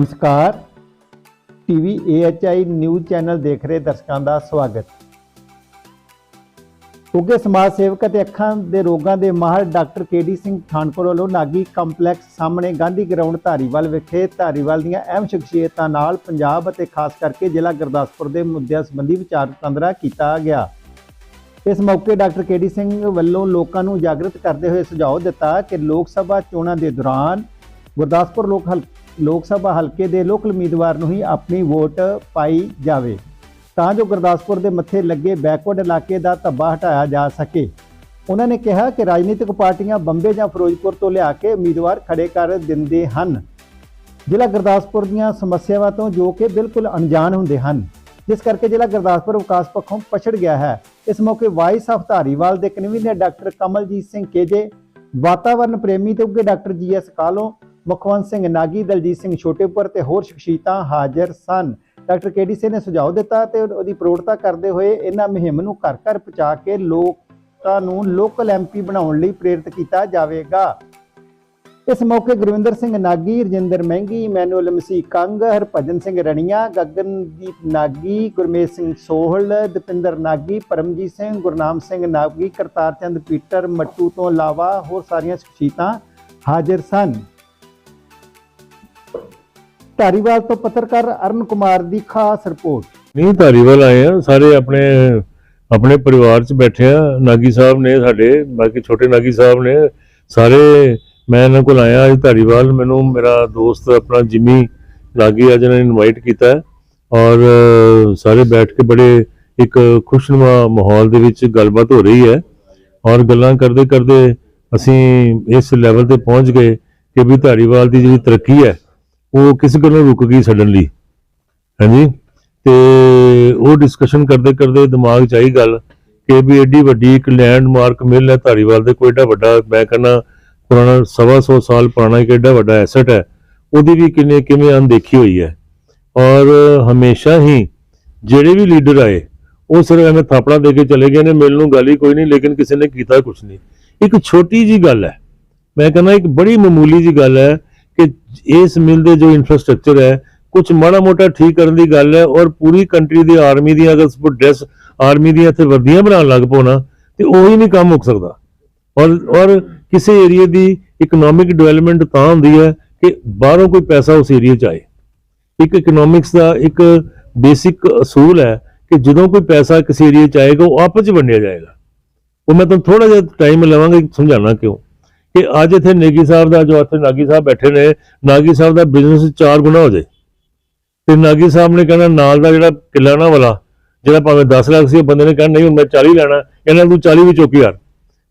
ਨਮਸਕਾਰ। TV ਏਐਚਆਈ news channel ਦੇਖ ਰਹੇ ਦਰਸ਼ਕਾਂ ਦਾ ਸਵਾਗਤ। ਉੱਘੇ ਸਮਾਜ ਸੇਵਕ ਅਤੇ ਅੱਖਾਂ ਦੇ ਰੋਗਾਂ ਦੇ ਮਾਹਰ ਡਾਕਟਰ ਕੇਡੀ ਸਿੰਘ ਥਾਨਪੁਰ ਵੱਲੋਂ ਨਾਗੀ ਕੰਪਲੈਕਸ ਸਾਹਮਣੇ ਗਾਂਧੀ ਗਰਾਊਂਡ ਧਾਰੀਵਾਲ ਵਿਖੇ ਧਾਰੀਵਾਲ ਦੀਆਂ ਅਹਿਮ ਸ਼ਖਸੀਅਤਾਂ ਨਾਲ ਪੰਜਾਬ ਅਤੇ ਖਾਸ ਕਰਕੇ ਜ਼ਿਲ੍ਹਾ ਗੁਰਦਾਸਪੁਰ ਦੇ ਮੁੱਦਿਆਂ ਸੰਬੰਧੀ ਵਿਚਾਰ ਵਟਾਂਦਰਾ ਕੀਤਾ ਗਿਆ। ਇਸ ਮੌਕੇ ਡਾਕਟਰ ਕੇਡੀ ਸਿੰਘ ਵੱਲੋਂ ਲੋਕਾਂ ਨੂੰ ਜਾਗਰਤ ਕਰਦੇ ਹੋਏ ਸੁਝਾਅ ਦਿੱਤਾ ਕਿ ਲੋਕ ਸਭਾ ਚੋਣਾਂ ਦੇ ਦੌਰਾਨ ਗੁਰਦਾਸਪੁਰ ਲੋਕ ਹਲ ਲੋਕ ਸਭਾ ਹਲਕੇ ਦੇ ਲੋਕਲ ਉਮੀਦਵਾਰ ਨੂੰ ਹੀ ਆਪਣੀ ਵੋਟ ਪਾਈ ਜਾਵੇ, ਤਾਂ ਜੋ ਗੁਰਦਾਸਪੁਰ ਦੇ ਮੱਥੇ ਲੱਗੇ ਬੈਕਵਰਡ ਇਲਾਕੇ ਦਾ ਧੱਬਾ ਹਟਾਇਆ ਜਾ ਸਕੇ। ਉਹਨਾਂ ਨੇ ਕਿਹਾ ਕਿ ਰਾਜਨੀਤਿਕ ਪਾਰਟੀਆਂ ਬੰਬੇ ਜਾਂ ਫਿਰੋਜ਼ਪੁਰ ਤੋਂ ਲਿਆ ਕੇ ਉਮੀਦਵਾਰ ਖੜੇ ਕਰ ਦਿੰਦੇ ਹਨ। ਜ਼ਿਲ੍ਹਾ ਗੁਰਦਾਸਪੁਰ ਦੀਆਂ ਸਮੱਸਿਆਵਾਂ ਤੋਂ ਜੋ ਕਿ ਬਿਲਕੁਲ ਅਣਜਾਣ ਹੁੰਦੇ ਹਨ। ਜਿਸ ਕਰਕੇ ਜ਼ਿਲ੍ਹਾ ਗੁਰਦਾਸਪੁਰ ਵਿਕਾਸ ਪੱਖੋਂ ਪਛੜ ਗਿਆ ਹੈ। ਇਸ ਮੌਕੇ ਵਾਈਸ ਆਫ ਧਾਰੀਵਾਲ ਦੇ convener doctor Kamaljit Singh KJ ਵਾਤਾਵਰਣ ਪ੍ਰੇਮੀ ਤੇ ਉੱਘੇ doctor G GS Kalon Mukhwant Singh Nagi, Daljit Singh Chhotepur ਤੇ ਹੋਰ ਸ਼ਖਸੀਅਤਾਂ ਹਾਜ਼ਰ ਸਨ। ਡਾਕਟਰ ਕੇਡੀ ਸਿੰਘ ਨੇ ਸੁਝਾਅ ਦਿੱਤਾ ਤੇ ਉਹਦੀ ਪ੍ਰੋੜਤਾ ਕਰਦੇ ਹੋਏ ਇਹਨਾਂ ਮੁਹਿੰਮ ਨੂੰ ਘਰ ਘਰ ਪਹੁੰਚਾ ਕੇ ਲੋਕਾਂ ਨੂੰ ਲੋਕਲ ਐਮਪੀ ਬਣਾਉਣ ਲਈ ਪ੍ਰੇਰਿਤ ਕੀਤਾ ਜਾਵੇਗਾ। ਇਸ ਮੌਕੇ ਗੁਰਵਿੰਦਰ ਸਿੰਘ ਨਾਗੀ, ਰਜਿੰਦਰ ਮਹਿੰਗੀ, ਇਮੈਨੂਅਲ ਮਸੀਹ ਕੰਗ, ਹਰਭਜਨ ਸਿੰਘ ਰਣੀਆਂ, ਗਗਨਦੀਪ ਨਾਗੀ ਗੁਰਮੇਸ਼ ਸਿੰਘ ਸੋਹਲ, ਦਪਿੰਦਰ ਨਾਗੀ, ਪਰਮਜੀਤ ਸਿੰਘ, ਗੁਰਨਾਮ ਸਿੰਘ ਨਾਗੀ ਕਰਤਾਰ ਚੰਦ ਪੀਟਰ, ਮੱਟੂ ਤੋਂ ਇਲਾਵਾ ਹੋਰ ਸਾਰੀਆਂ ਸ਼ਖਸੀਅਤਾਂ ਹਾਜ਼ਰ ਸਨ। ਧਾਰੀਵਾਲ ਤੋਂ ਪੱਤਰਕਾਰ ਅਰਨ ਕੁਮਾਰ ਦੀ ਖਾਸ ਰਿਪੋਰਟ। ਨਹੀਂ, ਧਾਰੀਵਾਲ ਆਏ ਆ, ਸਾਰੇ ਆਪਣੇ ਆਪਣੇ ਪਰਿਵਾਰ ਚ ਬੈਠੇ ਆ। ਨਾਗੀ ਸਾਹਿਬ ਨੇ ਸਾਡੇ, ਬਾਕੀ ਛੋਟੇ ਨਾਗੀ ਸਾਹਿਬ ਨੇ ਸਾਰੇ, ਮੈਂ ਇਹਨਾਂ ਕੋਲ ਆਇਆ ਅੱਜ ਧਾਰੀਵਾਲ। ਮੈਨੂੰ ਮੇਰਾ ਦੋਸਤ ਆਪਣਾ ਜਿਮੀ ਨਾਗੀ ਅੱਜ ਨੇ ਇਨਵਾਈਟ ਕੀਤਾ ਔਰ ਸਾਰੇ ਬੈਠ ਕੇ ਬੜੇ ਇੱਕ ਖੁਸ਼ਨੁਮਾ ਮਾਹੌਲ ਦੇ ਵਿੱਚ ਗੱਲਬਾਤ ਹੋ ਰਹੀ ਹੈ। ਔਰ ਗੱਲਾਂ ਕਰਦੇ ਕਰਦੇ ਅਸੀਂ ਇਸ ਲੈਵਲ ਤੇ ਪਹੁੰਚ ਗਏ ਕਿ ਵੀ ਧਾਰੀਵਾਲ ਦੀ ਜਿਹੜੀ ਤਰੱਕੀ ਹੈ ਉਹ ਕਿਸ ਗੱਲੋਂ ਰੁਕ ਗਈ ਸਡਨਲੀ। ਹਾਂਜੀ? ਤੇ ਉਹ ਡਿਸਕਸ਼ਨ ਕਰਦੇ ਕਰਦੇ ਦਿਮਾਗ 'ਚ ਆਈ ਗੱਲ ਕਿ ਵੀ ਐਡੀ ਵੱਡੀ ਇੱਕ ਲੈਂਡਮਾਰਕ ਮਿਲ ਹੈ ਧਾਰੀਵਾਲ ਦੇ ਕੋਈ ਏਡਾ ਵੱਡਾ, ਮੈਂ ਕਹਿੰਦਾ ਪੁਰਾਣਾ ਸਵਾ ਸੌ ਸਾਲ ਪੁਰਾਣਾ ਇੱਕ ਏਡਾ ਵੱਡਾ ਐਸੈਟ ਹੈ। ਉਹਦੀ ਵੀ ਕਿਵੇਂ ਕਿਵੇਂ ਅਣਦੇਖੀ ਹੋਈ ਹੈ। ਔਰ ਹਮੇਸ਼ਾ ਹੀ ਜਿਹੜੇ ਵੀ ਲੀਡਰ ਆਏ, ਉਹ ਸਿਰਫ ਐਵੇਂ ਥਾਪੜਾ ਦੇ ਕੇ ਚਲੇ ਗਏ ਨੇ ਮਿਲ ਨੂੰ ਗੱਲ ਹੀ ਕੋਈ ਨਹੀਂ, ਲੇਕਿਨ ਕਿਸੇ ਨੇ ਕੀਤਾ ਕੁਝ ਨਹੀਂ। ਇੱਕ ਛੋਟੀ ਜੀ ਗੱਲ ਹੈ। ਮੈਂ ਕਹਿੰਦਾ ਇੱਕ ਬੜੀ ਮਾਮੂਲੀ ਜੀ ਗੱਲ ਹੈ ਇਸ ਮਿਲ ਦੇ ਜੋ ਇਨਫਰਾਸਟ੍ਰਕਚਰ ਹੈ ਕੁਝ ਮਾੜਾ ਮੋਟਾ ਠੀਕ ਕਰਨ ਦੀ ਗੱਲ ਹੈ ਔਰ ਪੂਰੀ ਕੰਟਰੀ ਦੀ ਆਰਮੀ ਦੀਆਂ ਅਗਰ ਸਪੋਰਟ ਡਰੈਸ ਆਰਮੀ ਦੀਆਂ ਇੱਥੇ ਵਰਦੀਆਂ ਬਣਾਉਣ ਲੱਗ ਪੋ ਨਾ, ਤੇ ਉਹੀ ਨਹੀਂ ਕੰਮ ਮੁੱਕ ਸਕਦਾ। ਔਰ ਔਰ ਕਿਸੇ ਏਰੀਆ ਦੀ ਇਕਨੋਮਿਕ ਡਿਵੈਲਪਮੈਂਟ ਤਾਂ ਹੁੰਦੀ ਹੈ ਕਿ ਬਾਹਰੋਂ ਕੋਈ ਪੈਸਾ ਉਸ ਏਰੀਆ 'ਚ ਆਏ। ਇੱਕ ਇਕਨੋਮਿਕਸ ਦਾ ਇੱਕ ਬੇਸਿਕ ਅਸੂਲ ਹੈ ਕਿ ਜਦੋਂ ਕੋਈ ਪੈਸਾ ਕਿਸੇ ਏਰੀਆ 'ਚ ਆਏਗਾ, ਉਹ ਆਪਸ 'ਚ ਵੰਡਿਆ ਜਾਏਗਾ। ਉਹ ਮੈਂ ਤੁਹਾਨੂੰ ਥੋੜਾ ਜਿਹਾ ਟਾਈਮ ਲਵਾਂਗਾ, ਸਮਝਾਉਣਾ ਕਿਉਂ? ਕਿ ਅੱਜ ਇੱਥੇ ਨੇਗੀ ਸਾਹਿਬ ਦਾ ਜੋ ਇੱਥੇ ਨਾਗੀ ਸਾਹਿਬ ਬੈਠੇ ਨੇ, ਨਾਗੀ ਸਾਹਿਬ ਦਾ ਬਿਜ਼ਨਸ ਚਾਰ ਗੁਣਾ ਹੋ ਜਾਏ। ਤੇ ਨਾਗੀ ਸਾਹਿਬ ਨੇ ਕਹਿਣਾ, ਨਾਲ ਦਾ ਜਿਹੜਾ ਕਿੱਲਾ ਨਾ ਵਾਲਾ, ਜਿਹੜਾ ਭਾਵੇਂ 10 ਲੱਖ ਸੀ, ਉਹ ਬੰਦੇ ਨੇ ਕਹਿਣਾ, ਨਹੀਂ, ਹੁਣ ਮੈਂ 40 ਲੈਣਾ, ਇਹਨਾਂ ਨੂੰ 40 ਵੀ ਚੁੱਕ ਯਾਰ।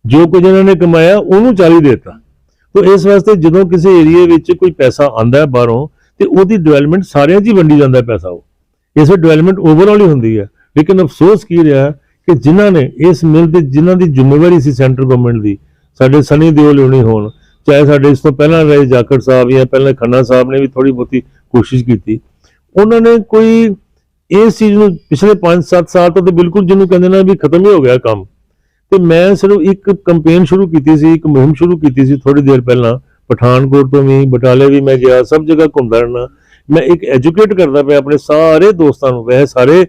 ਜੋ ਕੁਝ ਇਹਨਾਂ ਨੇ ਕਮਾਇਆ, ਉਹਨੂੰ 40 ਦੇਤਾ। ਤੋ ਇਸ ਵਾਸਤੇ ਜਦੋਂ ਕਿਸੇ ਏਰੀਏ ਵਿੱਚ ਕੋਈ ਪੈਸਾ ਆਂਦਾ ਹੈ ਬਾਹਰੋਂ, ਤੇ ਉਹਦੀ ਡਿਵੈਲਪਮੈਂਟ ਸਾਰਿਆਂ 'ਚ ਹੀ ਵੰਡੀ ਜਾਂਦਾ ਪੈਸਾ ਉਹ। ਇਸ ਵਿੱਚ ਡਿਵੈਲਪਮੈਂਟ ਓਵਰਆਲ ਹੀ ਹੁੰਦੀ ਹੈ। ਲੇਕਿਨ ਅਫਸੋਸ ਕੀ ਰਿਹਾ ਕਿ ਜਿਨ੍ਹਾਂ ਨੇ ਇਸ ਮਿਲ 'ਤੇ, ਜਿਨ੍ਹਾਂ ਦੀ ਜ਼ਿੰਮੇਵਾਰੀ ਸੀ ਸੈਂਟਰ ਗਵਰਨਮੈਂਟ ਦੀ ਸਾਡੇ ਸਨੀ ਦਿਓਲ ਹੋਣੀ ਹੋਣ, ਚਾਹੇ ਸਾਡੇ ਇਸ ਤੋਂ ਪਹਿਲਾਂ ਰਹੇ ਜਾਕਰ ਸਾਹਿਬ ਜਾਂ ਪਹਿਲਾਂ ਖੰਨਾ ਸਾਹਿਬ ਨੇ ਵੀ ਥੋੜੀ ਬਹੁਤੀ ਕੋਸ਼ਿਸ਼ ਕੀਤੀ। ਉਹਨਾਂ ਨੇ ਕੋਈ ਇਸ ਚੀਜ਼ ਨੂੰ ਪਿਛਲੇ 5-7 ਸਾਲ ਤੋਂ ਤੇ ਬਿਲਕੁਲ ਜਿਹਨੂੰ ਕਹਿੰਦੇ ਨਾ ਵੀ ਖਤਮ ਹੀ ਹੋ ਗਿਆ ਕੰਮ। ਤੇ ਮੈਂ ਸਿਰਫ ਇੱਕ ਕੈਂਪੇਨ ਸ਼ੁਰੂ ਕੀਤੀ ਸੀ, ਇੱਕ ਮੁਹਿੰਮ ਸ਼ੁਰੂ ਕੀਤੀ ਸੀ ਥੋੜੀ ਦੇਰ ਪਹਿਲਾਂ। ਪਠਾਨਕੋਟ ਤੋਂ ਵੀ, ਬਟਾਲੇ ਵੀ ਮੈਂ ਗਿਆ, ਸਭ ਜਗ੍ਹਾ ਘੁੰਮਦਾ ਰਹਿਣਾ ਮੈਂ ਇੱਕ ਐਜੂਕੇਟ ਕਰਦਾ ਪਿਆ ਆਪਣੇ ਸਾਰੇ ਦੋਸਤਾਂ ਨੂੰ, ਵੈਸੇ ਸਾਰੇ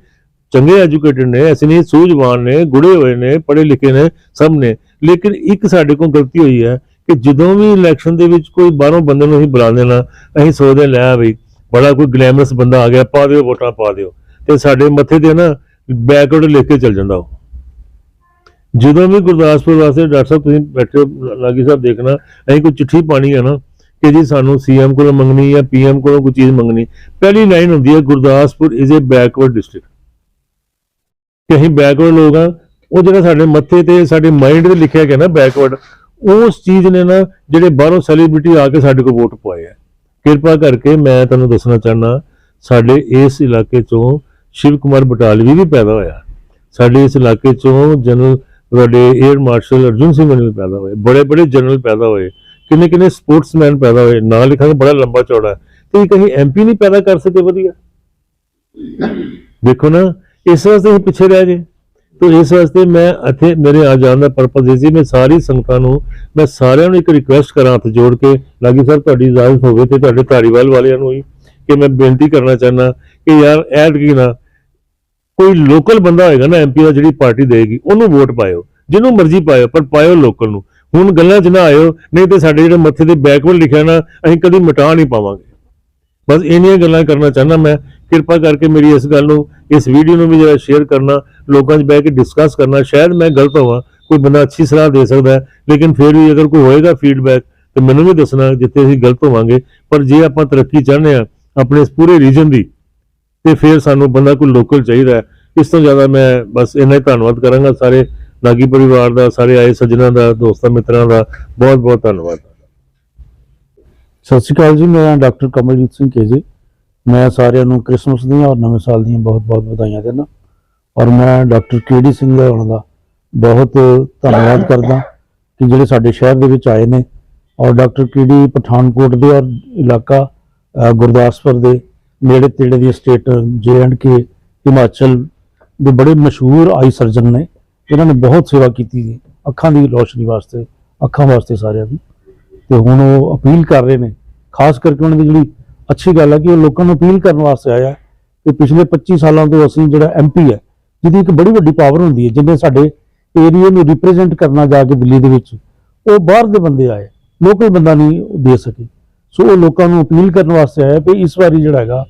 ਚੰਗੇ ਐਜੂਕੇਟਡ ਨੇ ਐਸੇ ਨਹੀਂ, ਸੂਝਵਾਨ ਨੇ, ਗੁੜੇ ਹੋਏ ਨੇ, ਪੜ੍ਹੇ ਲਿਖੇ ਨੇ, ਸਭ ਨੇ। ਲੇਕਿਨ ਇੱਕ ਸਾਡੇ ਕੋਲ ਗਲਤੀ ਹੋਈ ਹੈ ਕਿ ਜਦੋਂ ਵੀ ਇਲੈਕਸ਼ਨ ਦੇ ਵਿੱਚ ਕੋਈ ਬਾਹਰੋਂ ਬੰਦੇ ਨੂੰ ਅਸੀਂ ਬੁਲਾ ਦੇਣਾ ਅਸੀਂ ਸੋਚਦੇ ਲੈ ਬਈ, ਬੜਾ ਕੋਈ ਗਲੈਮਰਸ ਬੰਦਾ ਆ ਗਿਆ, ਪਾ ਦਿਓ ਵੋਟਾਂ, ਪਾ ਦਿਓ। ਤੇ ਸਾਡੇ ਮੱਥੇ ਤੇ ਨਾ ਬੈਕਵਰਡ ਲਿਖ ਕੇ ਚੱਲ ਜਾਂਦਾ ਉਹ। ਜਦੋਂ ਵੀ ਗੁਰਦਾਸਪੁਰ ਵਾਸਤੇ ਡਾਕਟਰ ਸਾਹਿਬ ਤੁਸੀਂ ਬੈਠੇ ਹੋ, ਲਾਗੀ ਸਾਹਿਬ ਦੇਖਣਾ, ਅਸੀਂ ਕੋਈ ਚਿੱਠੀ ਪਾਣੀ ਹੈ ਨਾ ਕਿ ਜੀ ਸਾਨੂੰ ਸੀਐਮ ਕੋਲੋਂ ਮੰਗਣੀ ਜਾਂ ਪੀਐਮ ਕੋਲੋਂ ਕੋਈ ਚੀਜ਼ ਮੰਗਣੀ। ਪਹਿਲੀ ਲਾਈਨ ਹੁੰਦੀ ਹੈ, Gurdaspur is a backward district ਕਿ ਅਸੀਂ ਬੈਕਵਰਡ ਲੋਕ ਆ ਉਹ ਜਿਹੜਾ ਸਾਡੇ ਮੱਥੇ ਤੇ ਸਾਡੇ ਮਾਈਂਡ ਤੇ ਲਿਖਿਆ ਗਿਆ ਨਾ ਬੈਕਵਰਡ ਉਸ ਚੀਜ਼ ਨੇ ਨਾ ਜਿਹੜੇ ਬਾਹਰੋਂ ਸੈਲੀਬ੍ਰਿਟੀ ਆ ਕੇ ਸਾਡੇ ਕੋਲ ਵੋਟ ਪਵਾਏ ਆ। ਕਿਰਪਾ ਕਰਕੇ ਮੈਂ ਤੁਹਾਨੂੰ ਦੱਸਣਾ ਚਾਹਨਾ ਸਾਡੇ ਇਸ ਇਲਾਕੇ ਚੋਂ ਸ਼ਿਵ ਕੁਮਾਰ ਬਟਾਲਵੀ ਵੀ ਪੈਦਾ ਹੋਇਆ। ਸਾਡੇ ਇਸ ਇਲਾਕੇ ਚੋਂ ਜਨਰਲ ਵੱਡੇ 에ਅਰ ਮਾਰਸ਼ਲ ਅਰਜੁਨ ਸਿੰਘ ਵੀ ਪੈਦਾ ਹੋਏ ਬੜੇ ਬੜੇ ਜਨਰਲ ਪੈਦਾ ਹੋਏ ਕਿੰਨੇ ਕਿੰਨੇ ਸਪੋਰਟਸਮੈਨ ਪੈਦਾ ਹੋਏ, ਨਾਂ ਲਿਖਾਂਗੇ ਬੜਾ ਲੰਬਾ ਚੌੜਾ। ਹੈ। ਤੇ ਇਹ ਕਹੀਂ ਐਮਪੀ ਨਹੀਂ ਪੈਦਾ ਕਰ ਸਕੇ ਵਧੀਆ? ਦੇਖੋ ਨਾ, ਇਸ ਵਾਸਤੇ ਅਸੀਂ ਪਿੱਛੇ ਰਹਿ ਗਏ। ਤੋ ਇਸ ਵਾਸਤੇ ਮੈਂ ਇੱਥੇ ਮੇਰੇ ਆ ਜਾਣ ਦਾ ਪਰਪਸ ਇਹ ਸੀ, ਮੈਂ ਸਾਰੀ ਸੰਗਤਾਂ ਨੂੰ, ਮੈਂ ਸਾਰਿਆਂ ਨੂੰ ਇੱਕ ਰਿਕੁਐਸਟ ਕਰਾਂ ਹੱਥ ਜੋੜ ਕੇ, ਲਾਗੀ ਸਾਹਿਬ ਤੁਹਾਡੀ ਇਜਾਜ਼ਤ ਹੋਵੇ ਤੇ ਤੁਹਾਡੇ ਧਾਰੀਵਾਲ ਵਾਲਿਆਂ ਨੂੰ ਹੀ ਕਿ ਮੈਂ ਬੇਨਤੀ ਕਰਨਾ ਚਾਹੁੰਦਾ ਕਿ ਯਾਰ ਐਡ ਕੀ ਨਾ, ਕੋਈ ਲੋਕਲ ਬੰਦਾ ਹੋਏਗਾ ਨਾ ਐਮਪੀ ਦਾ ਜਿਹੜੀ ਪਾਰਟੀ ਦੇਗੀ ਉਹਨੂੰ ਵੋਟ ਪਾਇਓ, ਜਿਹਨੂੰ ਮਰਜ਼ੀ ਪਾਇਓ, ਪਰ ਪਾਇਓ ਲੋਕਲ ਨੂੰ। ਹੁਣ ਗੱਲਾਂ 'ਚ ਨਾ ਆਇਓ, ਨਹੀਂ ਤੇ ਸਾਡੇ ਜਿਹੜੇ ਮੱਥੇ ਤੇ ਬੈਕਵਰਡ ਲਿਖਿਆ ਨਾ, ਅਸੀਂ ਕਦੀ ਮਿਟਾ ਨਹੀਂ ਪਾਵਾਂਗੇ। ਬਸ ਇੰਨੀਆਂ ਗੱਲਾਂ ਕਰਨਾ ਚਾਹੁੰਦਾ ਮੈਂ, ਕਿਰਪਾ ਕਰਕੇ ਮੇਰੀ ਇਸ ਗੱਲ ਨੂੰ, ਇਸ ਵੀਡੀਓ ਨੂੰ ਵੀ ਜਿਹੜਾ ਸ਼ੇਅਰ ਕਰਨਾ ਲੋਕਾਂ 'ਚ ਬਹਿ ਕੇ ਡਿਸਕਸ ਕਰਨਾ, ਸ਼ਾਇਦ ਮੈਂ ਗਲਤ ਹੋਵਾਂ, ਕੋਈ ਬੰਦਾ ਅੱਛੀ ਸਲਾਹ ਦੇ ਸਕਦਾ ਲੇਕਿਨ ਫਿਰ ਵੀ ਅਗਰ ਕੋਈ ਹੋਏਗਾ ਫੀਡਬੈਕ ਤੇ ਮੈਨੂੰ ਵੀ ਦੱਸਣਾ ਜਿੱਥੇ ਅਸੀਂ ਗਲਤ ਹੋਵਾਂਗੇ। ਪਰ ਜੇ ਆਪਾਂ ਤਰੱਕੀ ਚਾਹੁੰਦੇ ਆ ਆਪਣੇ ਇਸ ਪੂਰੇ ਰੀਜਨ ਦੀ, ਤੇ ਫਿਰ ਸਾਨੂੰ ਬੰਦਾ ਕੋਈ ਲੋਕਲ ਚਾਹੀਦਾ ਇਸ ਤੋਂ ਜ਼ਿਆਦਾ ਮੈਂ ਬਸ ਇੰਨਾ ਹੀ ਧੰਨਵਾਦ ਕਰਾਂਗਾ ਸਾਰੇ ਨਾਗੀ ਪਰਿਵਾਰ ਦਾ, ਸਾਰੇ ਆਏ ਸੱਜਣਾ ਦਾ, ਦੋਸਤਾਂ, ਮਿੱਤਰਾਂ ਦਾ ਬਹੁਤ ਬਹੁਤ ਧੰਨਵਾਦ। ਸਤਿ ਸ਼੍ਰੀ ਅਕਾਲ ਜੀ ਮੈਂ ਡਾਕਟਰ ਕਮਲਜੀਤ ਸਿੰਘ ਕੇਜੇ ਮੈਂ ਸਾਰਿਆਂ ਨੂੰ ਕ੍ਰਿਸਮਸ ਦੀਆਂ ਔਰ ਨਵੇਂ ਸਾਲ ਦੀਆਂ ਬਹੁਤ-ਬਹੁਤ ਵਧਾਈਆਂ ਦਿੰਦਾ। ਔਰ ਮੈਂ ਡਾਕਟਰ ਕੇਡੀ ਸਿੰਘ ਦਾ ਉਹਨਾਂ ਦਾ ਬਹੁਤ ਧੰਨਵਾਦ ਕਰਦਾ ਕਿ ਜਿਹੜੇ ਸਾਡੇ ਸ਼ਹਿਰ ਦੇ ਵਿੱਚ ਆਏ ਨੇ ਔਰ ਡਾਕਟਰ ਕੇਡੀ ਪਠਾਨਕੋਟ ਦੇ ਔਰ ਇਲਾਕਾ ਗੁਰਦਾਸਪੁਰ ਦੇ ਨੇੜੇ ਤੇੜੇ ਦੀ state J and K Himachal ਦੇ ਬੜੇ ਮਸ਼ਹੂਰ ਆਈ ਸਰਜਨ ਨੇ, ਇਹਨਾਂ ਨੇ ਬਹੁਤ ਸੇਵਾ ਕੀਤੀ ਜੀ, ਅੱਖਾਂ ਦੀ ਰੋਸ਼ਨੀ ਵਾਸਤੇ, ਅੱਖਾਂ ਵਾਸਤੇ ਸਾਰਿਆਂ ਦੀ। ਤੇ ਹੁਣ ਉਹ ਅਪੀਲ ਕਰ ਰਹੇ ਨੇ, ਖਾਸ ਕਰਕੇ ਉਹਨਾਂ ਦੀ ਜਿਹੜੀ ਅੱਛੀ ਗੱਲ ਹੈ ਕਿ ਉਹ ਲੋਕਾਂ ਨੂੰ ਅਪੀਲ ਕਰਨ ਵਾਸਤੇ ਆਇਆ ਕਿ ਪਿਛਲੇ 25 ਸਾਲਾਂ ਤੋਂ ਅਸੀਂ ਜਿਹੜਾ ਐਮਪੀ ਹੈ ਜਿਹਦੀ ਇੱਕ ਬੜੀ ਵੱਡੀ ਪਾਵਰ ਹੁੰਦੀ ਹੈ, ਜਿਹਨੇ ਸਾਡੇ ਏਰੀਆ ਨੂੰ ਰਿਪਰੈਜ਼ੈਂਟ ਕਰਨਾ ਜਾ ਕੇ ਦਿੱਲੀ ਦੇ ਵਿੱਚ, ਉਹ ਬਾਹਰ ਦੇ ਬੰਦੇ ਆਏ ਲੋਕਲ ਬੰਦਾ ਨਹੀਂ ਦੇ ਸਕੇ। ਸੋ ਉਹ ਲੋਕਾਂ ਨੂੰ ਅਪੀਲ ਕਰਨ ਵਾਸਤੇ ਆਇਆ ਕਿ ਇਸ ਵਾਰੀ ਜਿਹੜਾ ਹੈਗਾ,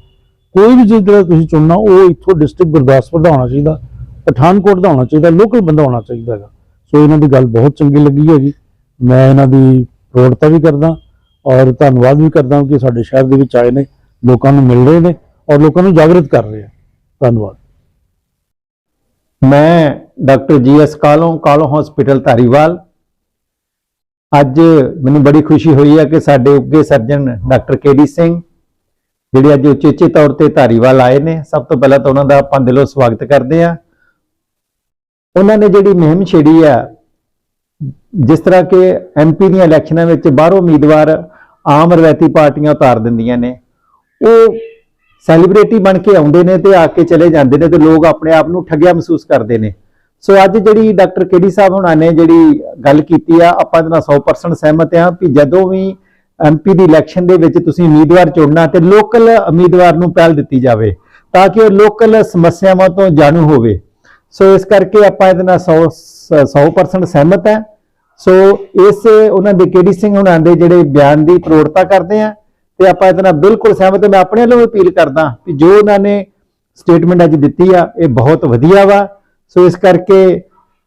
ਕੋਈ ਵੀ ਚੀਜ਼ ਜਿਹੜਾ ਤੁਸੀਂ ਚੁਣਨਾ, ਉਹ ਇੱਥੋਂ ਡਿਸਟ੍ਰਿਕਟ ਗੁਰਦਾਸਪੁਰ ਦਾ ਹੋਣਾ ਚਾਹੀਦਾ, ਪਠਾਨਕੋਟ ਦਾ ਹੋਣਾ ਚਾਹੀਦਾ ਲੋਕਲ ਬੰਦਾ ਹੋਣਾ ਚਾਹੀਦਾ ਹੈਗਾ। ਸੋ ਇਹਨਾਂ ਦੀ ਗੱਲ ਬਹੁਤ ਚੰਗੀ ਲੱਗੀ ਹੈਗੀ। ਮੈਂ ਇਹਨਾਂ ਦੀ ਪ੍ਰੋੜਤਾ ਵੀ ਕਰਦਾ ਔਰ ਧੰਨਵਾਦ ਵੀ ਕਰਦਾ ਕਿ ਸਾਡੇ ਸ਼ਹਿਰ ਦੇ ਵਿੱਚ ਆਏ ਨੇ, ਲੋਕਾਂ ਨੂੰ ਮਿਲ ਰਹੇ ਨੇ ਔਰ ਲੋਕਾਂ ਨੂੰ ਜਾਗਰਤ ਕਰ ਰਹੇ ਆ। ਧੰਨਵਾਦ। ਮੈਂ doctor G GS Kalon Kalon hospital Dhariwal. ਅੱਜ ਮੈਨੂੰ ਬੜੀ ਖੁਸ਼ੀ ਹੋਈ ਹੈ ਕਿ ਸਾਡੇ ਉੱਗੇ ਸਰਜਨ ਡਾਕਟਰ ਕੇਡੀ ਸਿੰਘ, ਜਿਹੜੇ ਅੱਜ ਉਚੇਚੇ ਤੌਰ ਤੇ ਧਾਰੀਵਾਲ ਆਏ ਨੇ। ਸਭ ਤੋਂ ਪਹਿਲਾਂ ਤਾਂ ਉਹਨਾਂ ਦਾ ਆਪਾਂ ਦਿਲੋਂ ਸਵਾਗਤ ਕਰਦੇ ਹਾਂ। ਉਹਨਾਂ ਨੇ ਜਿਹੜੀ ਮੁਹਿੰਮ ਛੇੜੀ ਆ, ਜਿਸ ਤਰ੍ਹਾਂ ਕਿ ਐਮਪੀ ਦੀਆਂ ਇਲੈਕਸ਼ਨਾਂ ਵਿੱਚ ਬਾਹਰੋਂ ਉਮੀਦਵਾਰ ਆਮ ਰਵਾਇਤੀ ਪਾਰਟੀਆਂ ਉਤਾਰ ਦਿੰਦੀਆਂ ਨੇ, ਉਹ ਸੈਲੀਬ੍ਰਿਟੀ ਬਣ ਕੇ ਆਉਂਦੇ ਨੇ ਤੇ ਆ ਕੇ ਚਲੇ ਜਾਂਦੇ ਨੇ ਤੇ ਲੋਕ ਆਪਣੇ ਆਪ ਨੂੰ ਠੱਗਿਆ ਮਹਿਸੂਸ ਕਰਦੇ ਨੇ। ਸੋ ਅੱਜ ਜਿਹੜੀ ਡਾਕਟਰ ਕੇਡੀ ਸਾਹਿਬ ਹੁਣਾਂ ਨੇ ਜਿਹੜੀ ਗੱਲ ਕੀਤੀ ਆ, ਆਪਾਂ ਇਹਦੇ ਨਾਲ 100% ਸਹਿਮਤ ਆ ਕਿ ਜਦੋਂ ਵੀ ਐਮਪੀ ਦੀ ਇਲੈਕਸ਼ਨ ਦੇ ਵਿੱਚ ਤੁਸੀਂ ਉਮੀਦਵਾਰ ਚੁਣਨਾ ਤੇ ਲੋਕਲ ਉਮੀਦਵਾਰ ਨੂੰ ਪਹਿਲ ਦਿੱਤੀ ਜਾਵੇ ਤਾਂ ਕਿ ਉਹ ਲੋਕਲ ਸਮੱਸਿਆਵਾਂ ਤੋਂ ਜਾਣੂ ਹੋਵੇ। ਸੋ ਇਸ ਕਰਕੇ ਆਪਾਂ ਇਹਦੇ ਨਾਲ 100 100% ਸਹਿਮਤ ਹੈ। ਸੋ ਇਸ ਉਹਨਾਂ ਦੇ ਕੇਡੀ ਸਿੰਘ ਹੁਣਾਂ ਦੇ ਜਿਹੜੇ ਬਿਆਨ ਦੀ ਪ੍ਰੋੜਤਾ ਕਰਦੇ ਆ ਤੇ ਆਪਾਂ ਇਹਦੇ ਨਾਲ ਬਿਲਕੁਲ ਸਹਿਮਤ ਹਾਂ। ਮੈਂ ਆਪਣੇ ਵੱਲੋਂ ਅਪੀਲ ਕਰਦਾ ਕਿ ਜੋ ਉਹਨਾਂ ਨੇ ਸਟੇਟਮੈਂਟ ਅੱਜ ਦਿੱਤੀ ਆ, ਇਹ ਬਹੁਤ ਵਧੀਆ ਵਾ। ਸੋ ਇਸ ਕਰਕੇ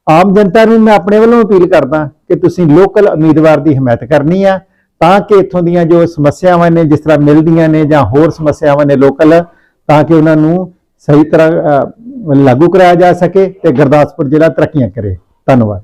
ਆਮ ਜਨਤਾ ਨੂੰ ਮੈਂ ਆਪਣੇ ਵੱਲੋਂ ਅਪੀਲ ਕਰਦਾ ਕਿ ਤੁਸੀਂ ਲੋਕਲ ਉਮੀਦਵਾਰ ਦੀ ਹਮਾਇਤ ਕਰਨੀ ਆ, ਤਾਂ ਕਿ ਇੱਥੋਂ ਦੀਆਂ ਜੋ ਸਮੱਸਿਆਵਾਂ ਨੇ, ਜਿਸ ਤਰ੍ਹਾਂ ਮਿਲਦੀਆਂ ਨੇ ਜਾਂ ਹੋਰ ਸਮੱਸਿਆਵਾਂ ਨੇ ਲੋਕਲ, ਤਾਂ ਕਿ ਉਹਨਾਂ ਨੂੰ ਸਹੀ ਤਰ੍ਹਾਂ ਲਾਗੂ ਕਰਾਇਆ ਜਾ ਸਕੇ ਤੇ ਗੁਰਦਾਸਪੁਰ ਜ਼ਿਲ੍ਹਾ ਤਰੱਕੀਆਂ ਕਰੇ। ਧੰਨਵਾਦ।